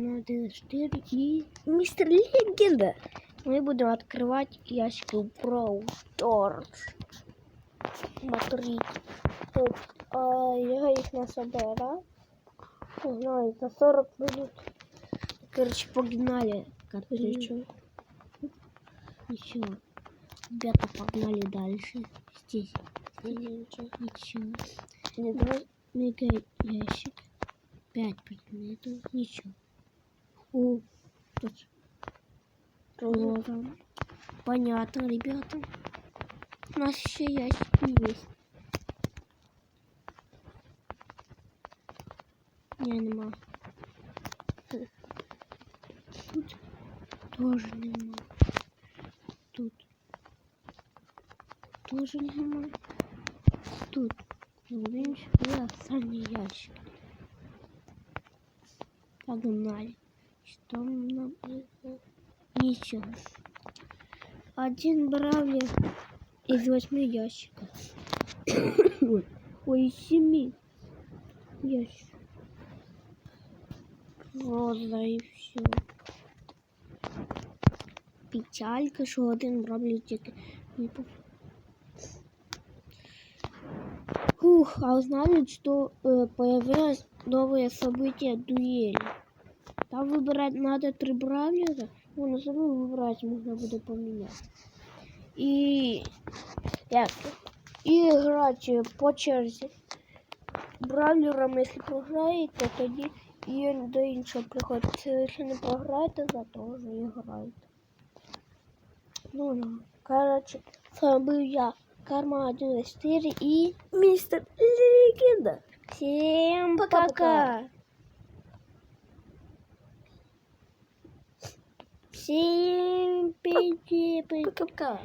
на 1, 4 и мистер Легенда. Мы будем открывать ящики Brawl Stars. Смотрите. Тут, а, я их насобирал. Не знаю, за 40 минут. Короче, погнали. Карточку. Еще. Ребята, погнали дальше. Здесь. Ничего. Мега ящик. Пять предметов. Ничего. О, тут. Вот. Понятно, ребята. У нас еще ящики есть. Не, нема. Тут тоже нема. Тут тоже нема. Тут. Видишь, я сами ящик. Погнали. Что нам это? Ничего. Один бравлер из восьми ящиков. Ой, из семи ящиков. Роза і все. Печалька, що один бравлер тільки. Ух, а узнали, что э, появилось новое событие дуэли. Там выбирать надо три бравлера. Ну, на собой выбирать можно будет поменять. И, як, і грати по черзі. Бравлером, якщо програєте, тоді і до іншого приходиться. Якщо не програєте, за теж і граєте. Ну, ну. Короче, з вами був я, Карма 1.4 і містер Легенда. Всем пока! Пока-пока. Всем привет! Пока-пока.